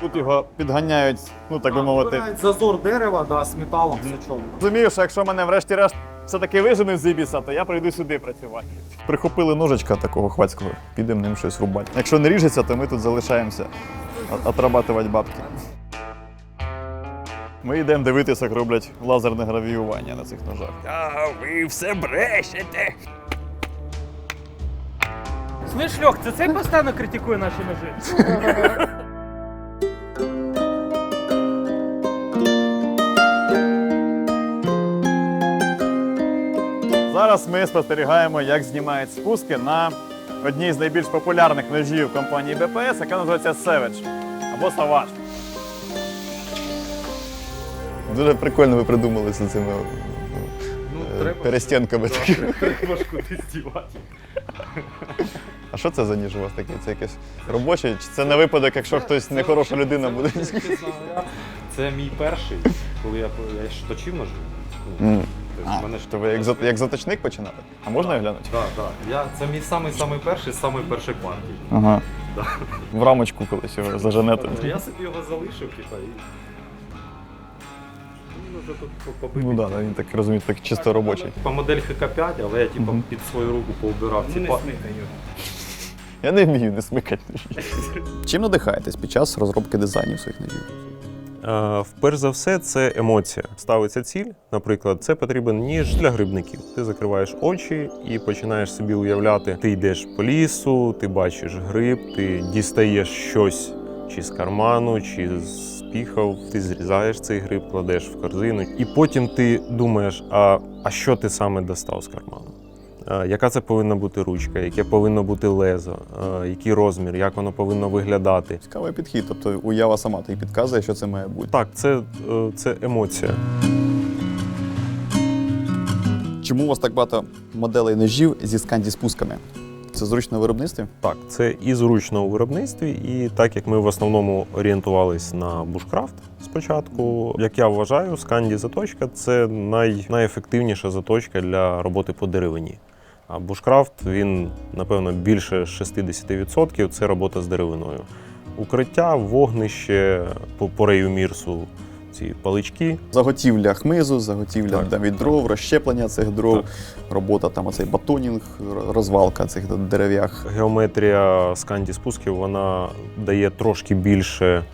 Тут його підганяють, ну так би мовити. Зазор дерева, да, з металом, з нічого. Розумію, що якщо мене врешті-решт все-таки виженуть з Ібіса, то я прийду сюди працювати. Прихопили ножичка такого хвацького, підемо ним щось рубати. Якщо не ріжеться, то ми тут залишаємося отрабатувати бабки. Ми йдемо дивитися, як роблять лазерне гравіювання на цих ножах. А ви все брешете. Слышь, Льох, це цей постійно критикує наші ножи. Зараз ми спостерігаємо, як знімають спуски на одній з найбільш популярних ножів компанії БПС, яка називається Savage або Savage. Дуже прикольно ви придумали з цими Ну, перестінками. Треба ж кудись дівати. А що це за ніж у вас такий? Це якесь робоче? Чи це на випадок, якщо хтось нехороша людина буде? Це мій перший, коли я, я ж точив ножи. Тобто мене ж То ви як, як заточник починали? А можна я глянути? Так, так. Я, це мій самий самий перший, з самої першої. Ага. Да. В рамочку колись його заженете. Я собі його залишив, типа, і. Ну, вже тут по- побитий. Ну так, да, він так розумію, так чисто робочий. Типа модель ХК5, але я типа під свою руку поубирав. Ну, ці не па- Я не вмію не смикати. Чим надихаєтесь під час розробки дизайнів своїх ножів? Вперш за все, це емоція. Ставиться ціль. Наприклад, це потрібен ніж для грибників. Ти закриваєш очі і починаєш собі уявляти. Ти йдеш по лісу, ти бачиш гриб, ти дістаєш щось чи з карману, чи з піхав, ти зрізаєш цей гриб, кладеш в корзину, і потім ти думаєш, а, а що ти саме достав з карману? Е, Яка це повинна бути ручка, яке повинно бути лезо, е, який розмір, як воно повинно виглядати. Цікавий підхід, тобто уява сама тобі підказує, що це має бути. Так, це, е, це емоція. Чому у вас так багато моделей ножів зі сканді спусками? Це зручно в виробництві? Так, це і зручно у виробництві, і так як ми в основному орієнтувались на бушкрафт спочатку, як я вважаю, сканді заточка це най, найефективніша заточка для роботи по деревині. А бушкрафт він, напевно, більше 60% це робота з деревиною. Укриття, вогнище по, по рею мірсу, ці палички. Заготівля хмизу, заготівля Так, там, від дров, розщеплення цих дров, робота там оцей батонінг, розвалка цих дерев'ях. Геометрія сканді спусків вона дає трошки більше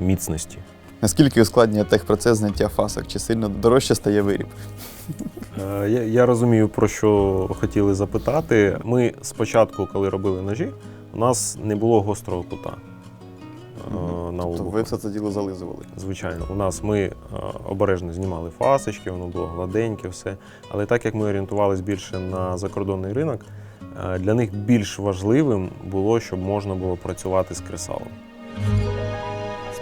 міцності. Наскільки ускладнює техпроцес зняття фасок? Чи сильно дорожче стає виріб? Е, Я, я розумію, про що хотіли запитати. Ми спочатку, коли робили ножі, у нас не було гострого кута е, на Тобто ви все це діло зализували. Звичайно, у нас ми е, обережно знімали фасочки, воно було гладеньке, все. Але так як ми орієнтувалися більше на закордонний ринок, для них більш важливим було, щоб можна було працювати з кресалом.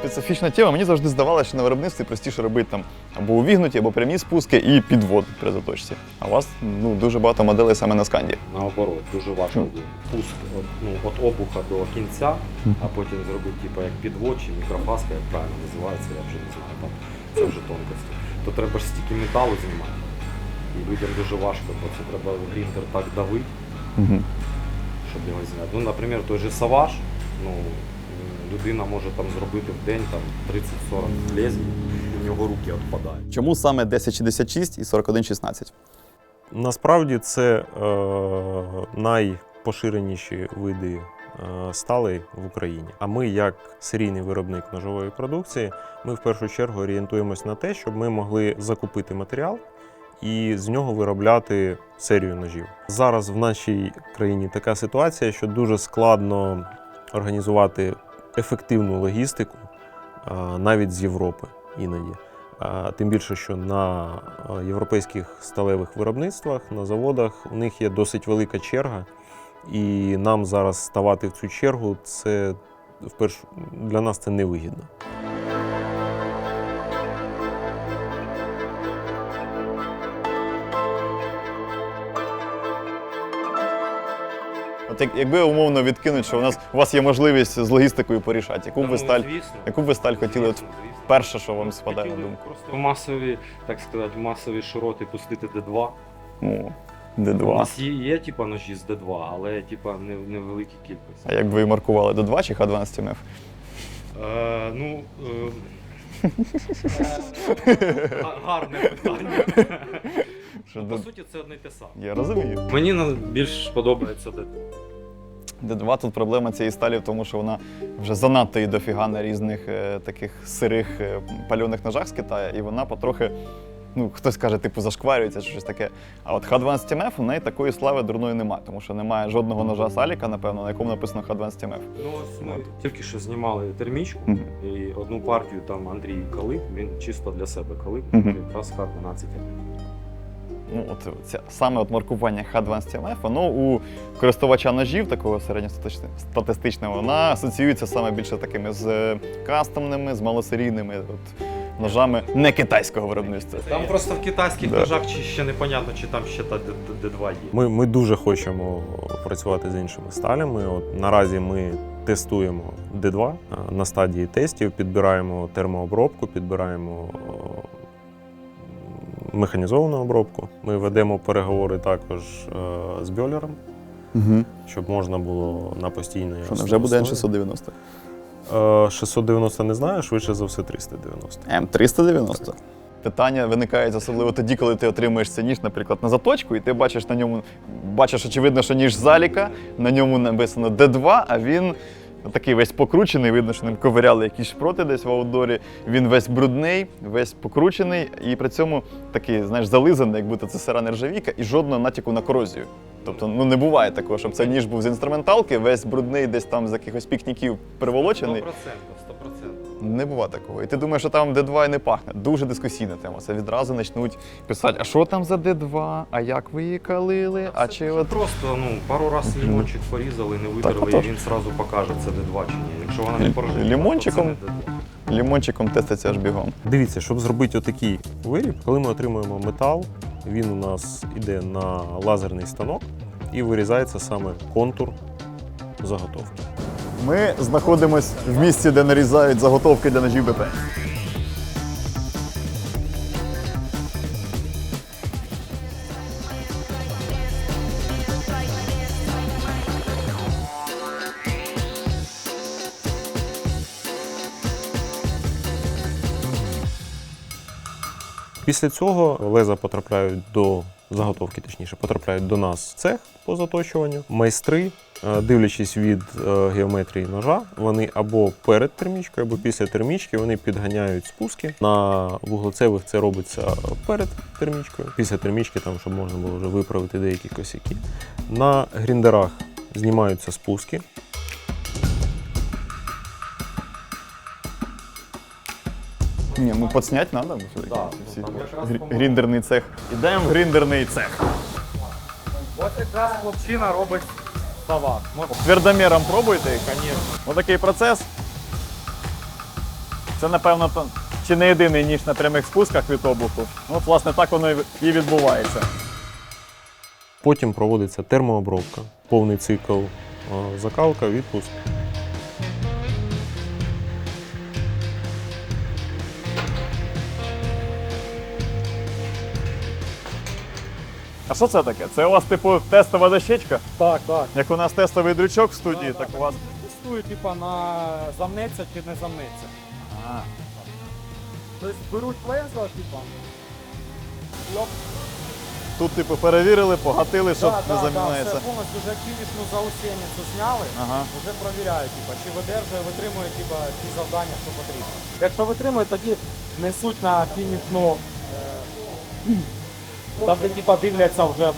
Специфічна тема. Мені завжди здавалося, що на виробництві простіше робити там або увігнуті, або прямі спуски і підвод при заточці. А у вас ну, дуже багато моделей саме на сканді. Наоборот, дуже важко було. Пуск от, ну, от обуха до кінця, а потім зробити типу, як підвод чи мікрофаска, як правильно називається, я вже не знаю, там це вже тонкості. То треба ж стільки металу знімати. І людям дуже важко, бо це треба в гріндер так давити, щоб його зняти. Ну, наприклад, той же саваж, ну, людина може там зробити в день там 30-40 лезвій, і в нього руки відпадають. Чому саме 1066 і 4116? Насправді це е, найпоширеніші види е, сталей в Україні. А ми, як серійний виробник ножової продукції, ми в першу чергу орієнтуємось на те, щоб ми могли закупити матеріал і з нього виробляти серію ножів. Зараз в нашій країні така ситуація, що дуже складно організувати ефективну логістику навіть з Європи іноді. Тим більше, що на європейських сталевих виробництвах, на заводах у них є досить велика черга, і нам зараз ставати в цю чергу це вперше для нас це невигідно. От як, якби умовно відкинуть, що у нас у вас є можливість з логістикою порішати, яку б ви сталь, яку б ви сталь хотіли от перше, що вам спадає на думку? В масові, так сказати, в масові широти пустити Д2. Ну, У Д2. нас є, є типа ножі з Д2, але типа не в невеликій кількості. А як ви маркували до 2 чи Х12 МФ? Е, ну, е, га- гарне питання. Що По де- суті, це одне те саме. Я розумію. Мені на- більш подобається де. Д2 тут проблема цієї сталі в тому, що вона вже занадто і дофіга на різних е, таких сирих е, пальоних ножах з Китаю, і вона потрохи, ну хтось каже, типу, зашкварюється чи щось таке. А от H12MF у неї такої слави дурної немає, тому що немає жодного ножа Саліка, напевно, на якому написано H12MF. Ну, ось ми тільки що знімали термічку, Мгм. і одну партію там Андрій Калип, він чисто для себе Калип, Мгм. якраз Х-12. Ну, от це саме от маркування H12MF, воно у користувача ножів такого середньостатистичного, вона асоціюється саме більше такими з е, кастомними, з малосерійними от, ножами не китайського виробництва. Там просто в китайських Да. ножах чи ще непонятно, чи там ще та Д- Д- Д2 є. Ми, ми дуже хочемо працювати з іншими сталями. От наразі ми тестуємо D2 на стадії тестів, підбираємо термообробку, підбираємо механізовану обробку. Ми ведемо переговори також е, з бьолером, Угу. щоб можна було на постійній Що основі- вже буде N690? Е, 690 не знаю, швидше за все 390. М390. Питання виникають особливо тоді, коли ти отримуєш цей ніж, наприклад, на заточку, і ти бачиш на ньому, бачиш, очевидно, що ніж заліка, на ньому написано D2, а він такий весь покручений, видно, що ним ковиряли якісь шпроти десь в аудорі. Він весь брудний, весь покручений, і при цьому такий, знаєш, зализаний, як будто це сира нержавійка, і жодного натяку на корозію. Тобто, ну не буває такого, щоб цей ніж був з інструменталки, весь брудний, десь там з якихось пікніків приволочений. 100%, 100%. Не бува такого. І ти думаєш, що там D2 і не пахне. Дуже дискусійна тема. Це відразу почнуть писати, а що там за D2, а як ви її калили, а чи от. Просто ну, пару раз лімончик порізали, не витерли, і він одразу покаже, це Д2 чи ні. Якщо вона не порожить, Лімончиком? то це не D2. Лімончиком теститься аж бігом. Дивіться, щоб зробити отакий виріб, коли ми отримуємо метал, він у нас іде на лазерний станок і вирізається саме контур заготовки. Ми знаходимось в місці, де нарізають заготовки для ножів БП. Після цього леза потрапляють до заготовки, точніше, потрапляють до нас в цех по заточуванню. Майстри, е, дивлячись від е, геометрії ножа, вони або перед термічкою, або після термічки вони підганяють спуски. На вуглецевих це робиться перед термічкою. Після термічки, там, щоб можна було вже виправити деякі косяки. На гріндерах знімаються спуски. Ні, ну подснять. Да, там якраз, грі- по-моєму- гріндерний цех. Ідемо в гріндерний цех. Ось якраз хлопчина робить товар. Твердоміром пробуйте, звісно. Отакий процес. Це, напевно, чи не єдиний ніж на прямих спусках від обуху. Ну, От, власне, так воно і відбувається. Потім проводиться термообробка, повний цикл закалка, відпуск. А що це таке? Це у вас, типу, тестова дощечка? Так, так. Як у нас тестовий дрючок в студії, так у вас. Тестую, типа, на замнеться чи не замнеться. Тобто беруть лезо, типа. Льоп. Тут, типу, перевірили, погатили, щоб Да, не да, да, замінається. все повністю вже фінішну заусеницю зняли, Ага. вже провіряють, типа, чи видержує, витримує типа, ті завдання, що потрібно. Якщо витримує, тоді несуть на фінішну, е, там де типа, дивляться вже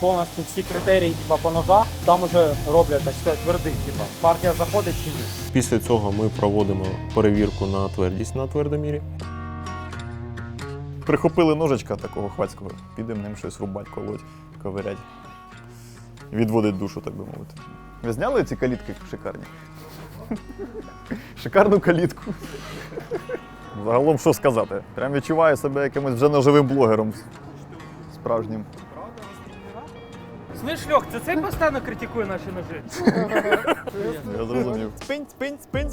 повністю всі критерії типа, по ножах, там вже роблять так сказати, твердий, типа, партія заходить чи ні. Після цього ми проводимо перевірку на твердість на твердомірі. Прихопили ножичка такого хвацького, підемо ним щось рубать, колоть, ковирять. Відводить душу, так би мовити. Ви зняли ці калітки шикарні? Шикарну калітку. Загалом, що сказати? Прям відчуваю себе якимось вже ножовим блогером справжнім. Слышь, Льох, це цей постійно критикує наші ножи? Я зрозумів. Спинь, спинь, спинь.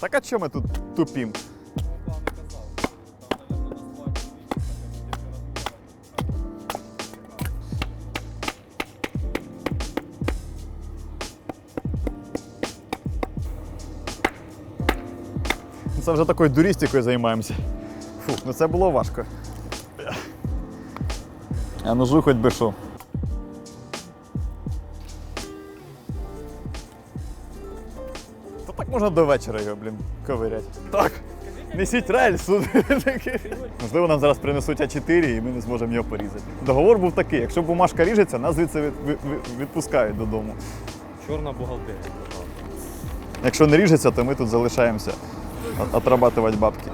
Так а чому ми тут тупім? Це вже такою дурістикою займаємося. Фух, ну це було важко. А ножу хоч би що. То так можна до вечора його, блін, ковирять. Так. Несіть рельсу. Можливо, нам зараз принесуть А4 і ми не зможемо його порізати. Договор був такий: якщо бумажка ріжеться, нас звідси від- від- від- відпускають додому. Чорна бухгалтерія. Якщо не ріжеться, то ми тут залишаємося от- отрабатувати бабки.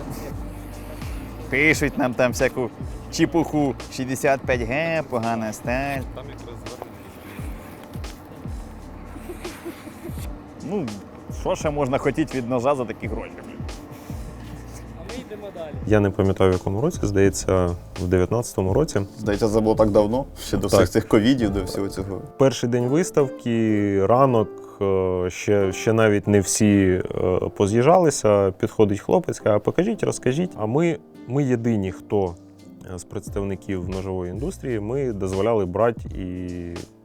Пишуть нам там всяку чіпуху 65Г, погана сталь. Там якраз. Ну, що ще можна хотіти від ножа за такі гроші? А ми йдемо далі. Я не пам'ятаю, в якому році, здається, в 19-му році. Здається, це було так давно, ще до всіх цих ковідів, до всього цього. Перший день виставки, ранок, е, ще, ще навіть не всі е, поз'їжджалися. Підходить хлопець, каже, покажіть, розкажіть. А ми, ми єдині, хто з представників ножової індустрії, ми дозволяли брати і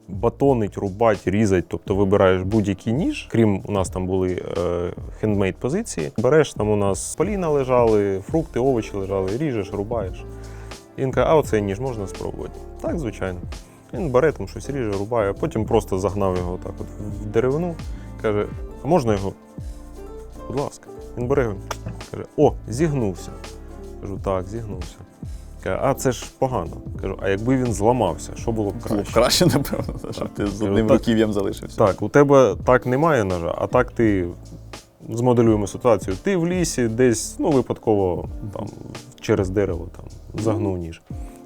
батонить, рубати, різати. Тобто вибираєш будь-який ніж. Крім у нас там були е, хендмейд позиції. Береш там у нас поліна лежали, фрукти, овочі лежали, ріжеш, рубаєш. Він каже, а оцей ніж можна спробувати. Так, звичайно. Він бере там щось ріже, рубає, а потім просто загнав його так от в деревину. Каже, а можна його? Будь ласка. Він бере його, каже, о, зігнувся. Кажу, так, зігнувся. Каже, а це ж погано. Кажу, а якби він зламався, що було б Було б краще? краще, напевно, щоб ти з одним руків'ям залишився. Так, у тебе так немає ножа, а так ти змоделюємо ситуацію. Ти в лісі десь ну, випадково там, через дерево там, загнув ніж.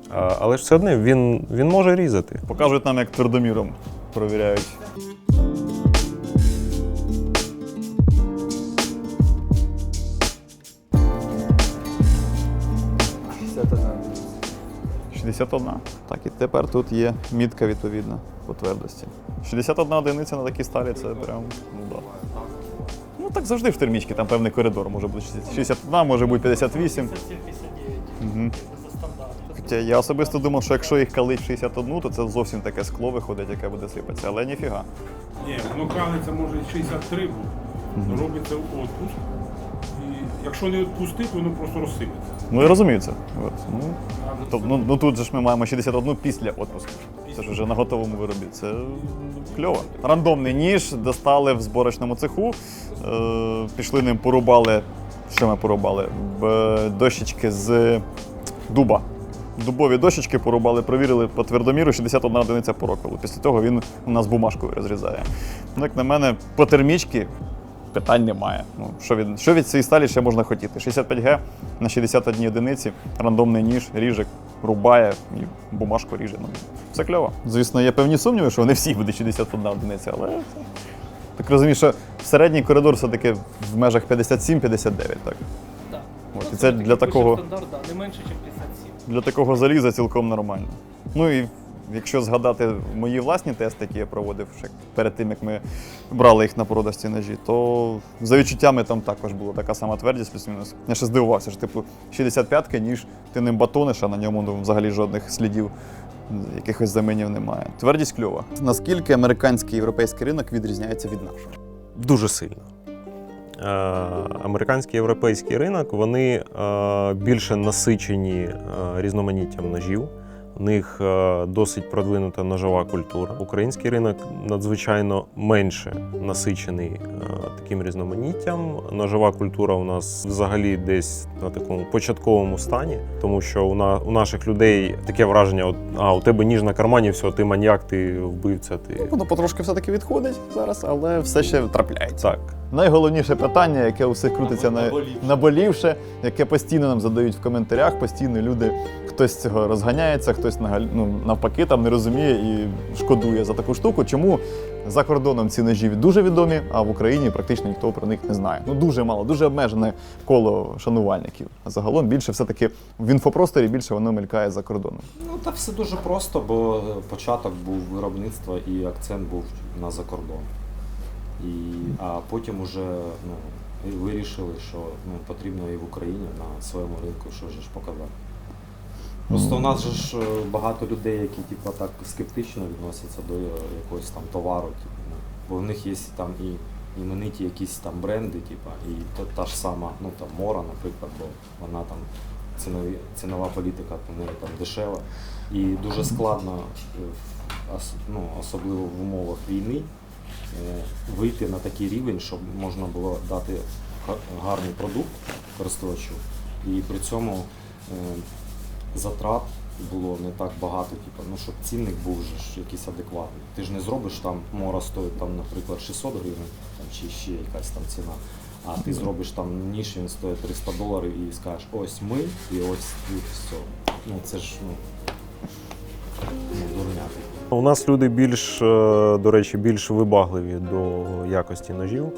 А, але ж все одно він, він може різати. Покажуть нам, як твердоміром провіряють. 61. Так, і тепер тут є мітка відповідна по твердості. 61 одиниця на такій сталі це прям. Ну, да. ну так завжди в термічці, там певний коридор може бути 61, може бути 58. Угу. Хоча я особисто думав, що якщо їх калить 61, то це зовсім таке скло виходить, яке буде сипатися, але ніфіга. Ні, воно калиться може і 63 бути, робиться отпуск. І якщо не відпустити, воно просто розсипеться. Ну я розумію це. От, ну, Тобто, ну, ну тут же ж ми маємо 61 після відпуску. Це ж вже на готовому виробі. Це кльово. Рандомний ніж достали в зборочному цеху, е, пішли ним, порубали. Що ми порубали? Б- Дощечки з дуба. Дубові дощечки порубали, провірили по твердоміру 61 одиниця по. Після того він у нас бумажкою розрізає. Ну, як на мене, по термічці питань немає. Ну, що, від, що від цієї сталі ще можна хотіти? 65Г на 61 одиниці, рандомний ніж, ріже, рубає і бумажку ріже. Ну, все кльово. Звісно, є певні сумніви, що вони всі будуть 61 одиниця, але так розумію, що середній коридор все-таки в межах 57-59, так? Так. От, Ну, і це для такого, Стандарт, да, не менше, ніж 57. для такого заліза цілком нормально. Ну і якщо згадати мої власні тести, які я проводив ще перед тим, як ми брали їх на продаж ці ножі, то за відчуттями там також була така сама твердість, плюс-мінус. Я ще здивувався, що типу 65-ки, ніж ти ним батониш, а на ньому ну, взагалі жодних слідів. Якихось замінів немає. Твердість кльова. Наскільки американський європейський ринок відрізняється від нашого? Дуже сильно. Е, Американський європейський ринок вони е, більше насичені е, різноманіттям ножів. У них е, досить продвинута ножова культура. Український ринок надзвичайно менше насичений е, таким різноманіттям. Ножова культура у нас взагалі десь на такому початковому стані, тому що у, на, у наших людей таке враження: от, а у тебе ніж на кармані, все, ти маньяк, ти вбивця, ти Воно потрошки все-таки відходить зараз, але все ще трапляється. так. Найголовніше питання, яке у всіх крутиться на, наболівше, яке постійно нам задають в коментарях, постійно люди, хтось з цього розганяється, хтось нагаль- ну, навпаки там не розуміє і шкодує за таку штуку. Чому за кордоном ці ножі дуже відомі, а в Україні практично ніхто про них не знає. Ну дуже мало, дуже обмежене коло шанувальників. А загалом більше все-таки в інфопросторі більше воно мелькає за кордоном. Ну так все дуже просто, бо е, початок був виробництва і акцент був на закордон. І, а потім уже ну, вирішили, що ну, потрібно і в Україні на своєму ринку що ж показати. Просто у нас же ж е, багато людей, які типу, так скептично відносяться до е, якогось там товару, типу, ну, бо в них є там і імениті якісь там бренди, типа, і та, та ж сама, ну там Мора, наприклад, бо вона там цінові, цінова політика у неї там дешева. І дуже складно, е, ну, особливо в умовах війни, вийти на такий рівень, щоб можна було дати га- гарний продукт користувачу, і при цьому затрат було не так багато, типу, ну щоб цінник був же ж якийсь адекватний. Ти ж не зробиш там мора стоїть там, наприклад, 600 гривень, там чи ще якась там ціна. А ти зробиш там ніж, він стоїть 300 доларів і скажеш, ось ми і ось і все. Ну це ж ну, ну дурня. типу. У нас люди більш, е, до речі, більш вибагливі до якості ножів.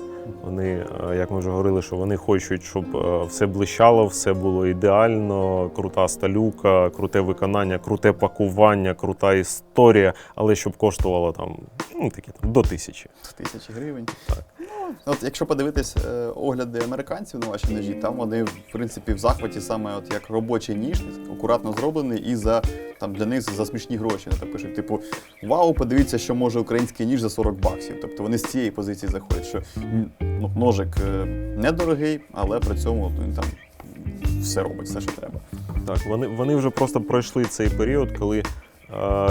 Вони, е, як ми вже говорили, що вони хочуть, щоб е, все блищало, все було ідеально, крута сталюка, круте виконання, круте пакування, крута історія, але щоб коштувало там, ну такі там до тисячі. тисячі гривень. Так. Ну, от якщо подивитись е, огляди американців на ваші ножі, там вони в принципі в захваті саме от як робочий ніж, акуратно зроблений і за там для них за смішні гроші. Ну, так пишуть, типу, вау, подивіться, що може український ніж за 40 баксів. Тобто вони з цієї позиції заходять, що ну, ножик е, недорогий, але при цьому він там все робить, все, що треба. Так, вони, вони вже просто пройшли цей період, коли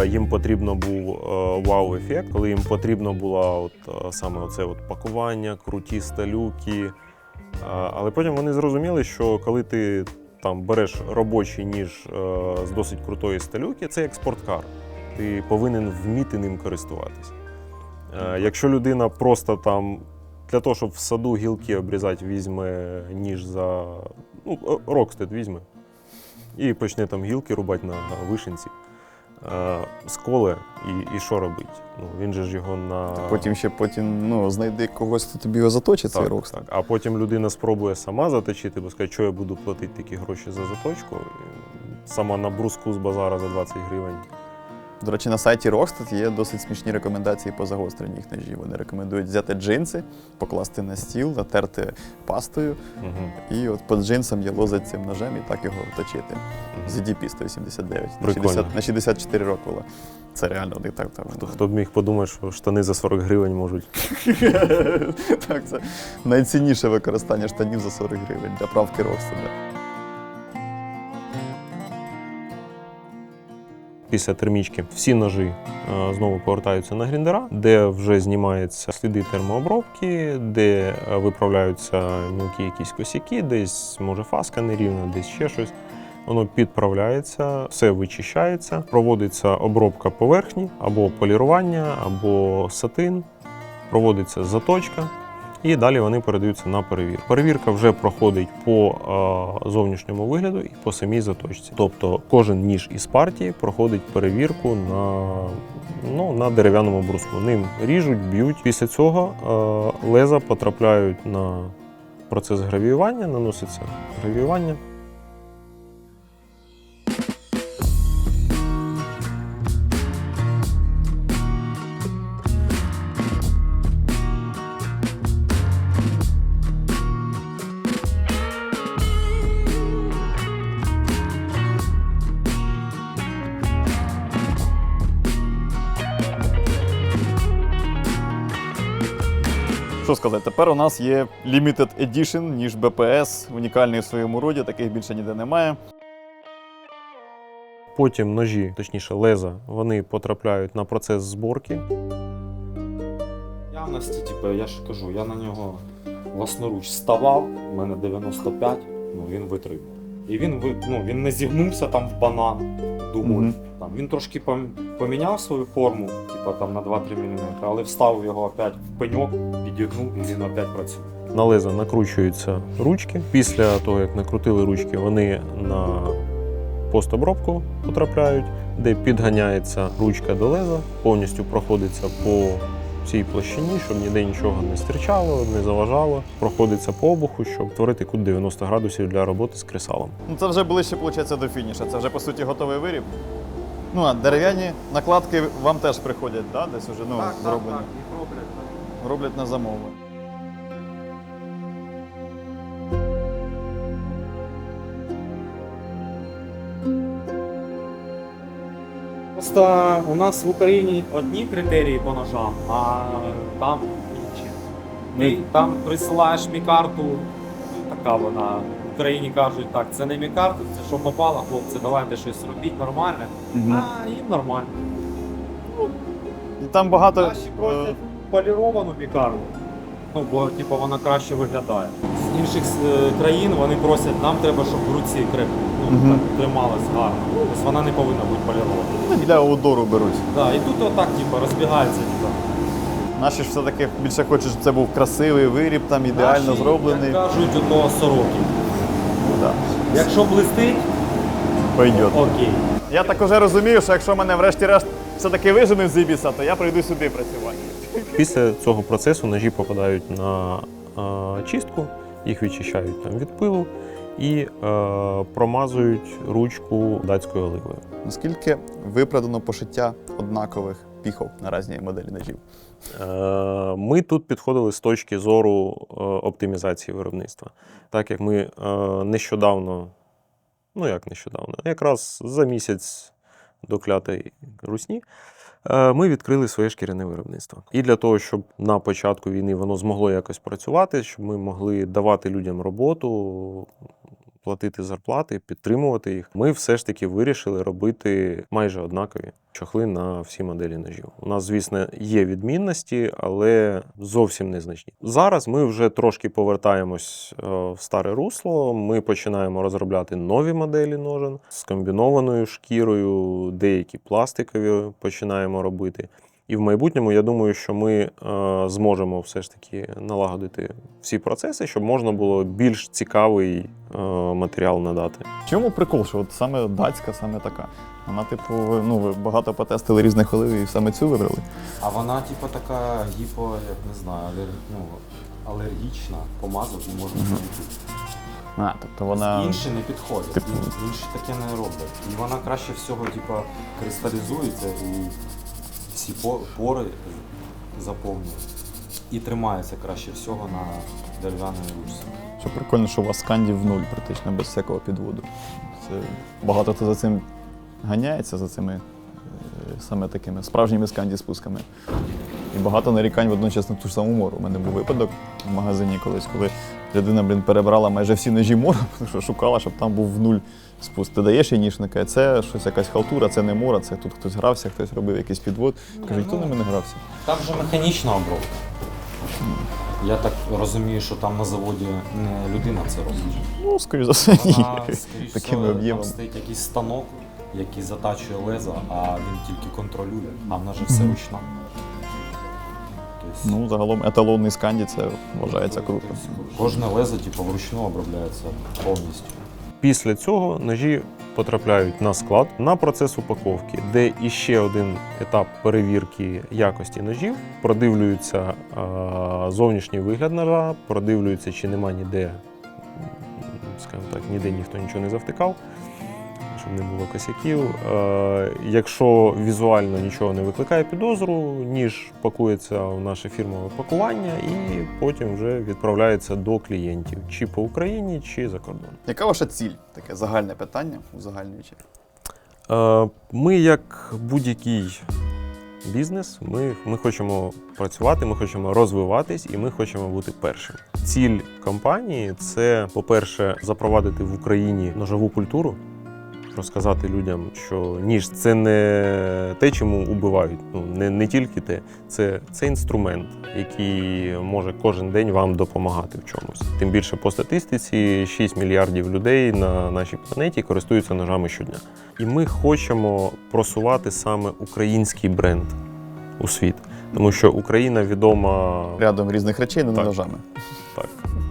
їм потрібно був е, вау-ефект, коли їм потрібно було от, е, саме оце от пакування, круті сталюки. Е, але потім вони зрозуміли, що коли ти там береш робочий ніж е, з досить крутої сталюки, це як спорткар. Ти повинен вміти ним користуватись. Е, якщо людина просто там для того, щоб в саду гілки обрізати, візьме ніж за. Ну, Рокстед візьме і почне там гілки рубати на, на вишенці. Е, сколе і, і що робить? Ну, він же ж його на. Потім ще потім ну, знайди когось, хто тобі його заточить, цей рок. так. А потім людина спробує сама заточити, бо скаже, що я буду платити такі гроші за заточку. Сама на бруску з базара за 20 гривень. До речі, на сайті Rockstar є досить смішні рекомендації по загостренню їх ножів. Вони рекомендують взяти джинси, покласти на стіл, натерти пастою, Угу. і от по джинсам є лозать цим ножем і так його точити. З EDP 189 на, Прикольно. 60, на 64 роквела. Це реально не так там. Хто, хто б міг подумати, що штани за 40 гривень можуть. так, це найцінніше використання штанів за 40 гривень для правки Rockstar. Після термічки всі ножі е, знову повертаються на гріндера, де вже знімаються сліди термообробки, де е, виправляються мілкі якісь косяки, десь може фаска нерівна, десь ще щось. Воно підправляється, все вичищається, проводиться обробка поверхні або полірування, або сатин, проводиться заточка. І далі вони передаються на перевірку. Перевірка вже проходить по е, зовнішньому вигляду і по самій заточці. Тобто кожен ніж із партії проходить перевірку на, ну, на дерев'яному бруску. Ним ріжуть, б'ють. Після цього е, леза потрапляють на процес гравіювання, наноситься гравіювання. Що сказати, тепер у нас є limited edition, ніж BPS, унікальний в своєму роді, таких більше ніде немає. Потім ножі, точніше леза, вони потрапляють на процес зборки. Явності, типу, я ж кажу, я на нього власноруч ставав, у мене 95, ну він витримав. І він ну, він не зігнувся там в банан дугою. Мгм. Там, він трошки поміняв свою форму, типу, там на 2-3 мм, але вставив його опять в пеньок, підігнув і він опять працює. На леза накручуються ручки. Після того, як накрутили ручки, вони на постобробку потрапляють, де підганяється ручка до леза, повністю проходиться по всій площині, щоб ніде нічого не стирчало, не заважало. Проходиться по обуху, щоб творити кут 90 градусів для роботи з кресалом. Ну, це вже ближче, виходить, до фініша. Це вже по суті готовий виріб. Ну, а дерев'яні накладки вам теж приходять, да? десь уже ну, зроблені. їх роблять. Роблять на замовлення. Просто у нас в Україні одні критерії по ножам, а там інші. Ти там присилаєш мікарту, така вона. В Україні кажуть, так, це не мікарта, це що попало, хлопці, давайте щось робіть нормальне. А їм нормально. І там багато. Наші е, просять поліровану мікарту. Ну, бо типу, вона краще виглядає. З інших е, країн вони просять, нам треба, щоб в руці крепко ну, так, трималась гарно. Тобто вона не повинна бути полірована. Для аудору беруть. Да, і тут отак, типу, розбігається. Типу. Наші ж все-таки більше хочуть, щоб це був красивий виріб, там ідеально Наші, зроблений. Як кажуть, ото сороки. Да. Якщо блистить, Пойдет. окей. Я так уже розумію, що якщо мене врешті-решт все-таки виженуть з Ібіса, то я прийду сюди працювати. Після цього процесу ножі попадають на е, чистку, їх відчищають там від пилу і е, промазують ручку датською оливою. Наскільки виправдано пошиття однакових піхов на різні моделі ножів? Е, Ми тут підходили з точки зору е, оптимізації виробництва. Так як ми е, нещодавно, ну як нещодавно, якраз за місяць до клятої русні, ми відкрили своє шкіряне виробництво. І для того, щоб на початку війни воно змогло якось працювати, щоб ми могли давати людям роботу. Платити зарплати, підтримувати їх. Ми все ж таки вирішили робити майже однакові чохли на всі моделі ножів. У нас, звісно, є відмінності, але зовсім незначні. Зараз ми вже трошки повертаємось е, в старе русло. Ми починаємо розробляти нові моделі ножен з комбінованою шкірою, деякі пластикові починаємо робити. І в майбутньому я думаю, що ми е, зможемо все ж таки налагодити всі процеси, щоб можна було більш цікавий е, матеріал надати. В чому прикол, що от саме датська, саме така? Вона, типу, ну, ви багато потестили різних олив і саме цю вибрали. А вона, типу, така гіпо, як не знаю, алер... ну, алергічна, помазати можна mm А, тобто вона. Інші не підходять, Типу- інші таке не роблять. І вона краще всього, типу, кристалізується і всі пори заповнює. І тримається краще всього на дерев'яній ручці. Що прикольно, що у вас скандів в нуль, практично без всякого підводу. Це багато хто за цим ганяється, за цими е, саме такими справжніми сканді-спусками. І багато нарікань водночас на ту ж саму мору. У мене був випадок в магазині колись, коли людина, блін, перебрала майже всі ножі мору, тому що шукала, щоб там був в нуль спуск. Ти даєш їй ніжника, це щось якась халтура, це не мора, це тут хтось грався, хтось робив якийсь підвод. Каже, хто ними не грався? Там же механічна обробка. Я так розумію, що там на заводі не людина це робить. Ну, скоріш за все, ні. Вона, скоріш Такими всього, там об'ємами. стоїть якийсь станок, який затачує леза, а він тільки контролює, а в нас же все ручна. Ну, загалом еталонний сканді це вважається круто. Кожне лезо типу, вручну обробляється повністю. Після цього ножі потрапляють на склад на процес упаковки, де іще один етап перевірки якості ножів. Продивлюється зовнішній вигляд ножа, продивлюється, чи нема ніде, скажімо так, ніде ніхто нічого не завтикав, щоб не було косяків. Е, якщо візуально нічого не викликає підозру, ніж пакується в наше фірмове пакування і потім вже відправляється до клієнтів чи по Україні, чи за кордон. Яка ваша ціль? Таке загальне питання, узагальнюючи. Е, Ми, як будь-який бізнес, ми, ми хочемо працювати, ми хочемо розвиватись і ми хочемо бути першим. Ціль компанії це, по-перше, запровадити в Україні ножову культуру. Розказати людям, що ніж це не те, чому убивають. Ну не, не тільки те, це, це інструмент, який може кожен день вам допомагати в чомусь. Тим більше по статистиці 6 мільярдів людей на нашій планеті користуються ножами щодня. І ми хочемо просувати саме український бренд у світ, тому що Україна відома Рядом різних речей, не Так. ножами.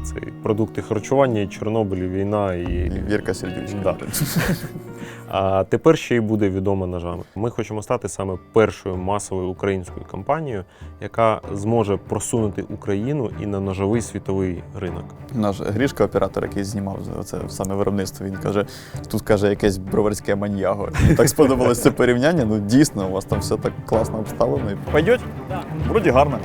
Це і продукти харчування, і Чорнобиль, і війна, і І Вірка сердючка. Да. А тепер ще й буде відома ножами. Ми хочемо стати саме першою масовою українською компанією, яка зможе просунути Україну і на ножовий світовий ринок. Наш Грішка, оператор, який знімав це саме виробництво, він каже: тут каже якесь броварське маньяго. Мені так сподобалось це порівняння. Ну дійсно, у вас там все так класно обставлено. Пойдеть? Вроді гарно.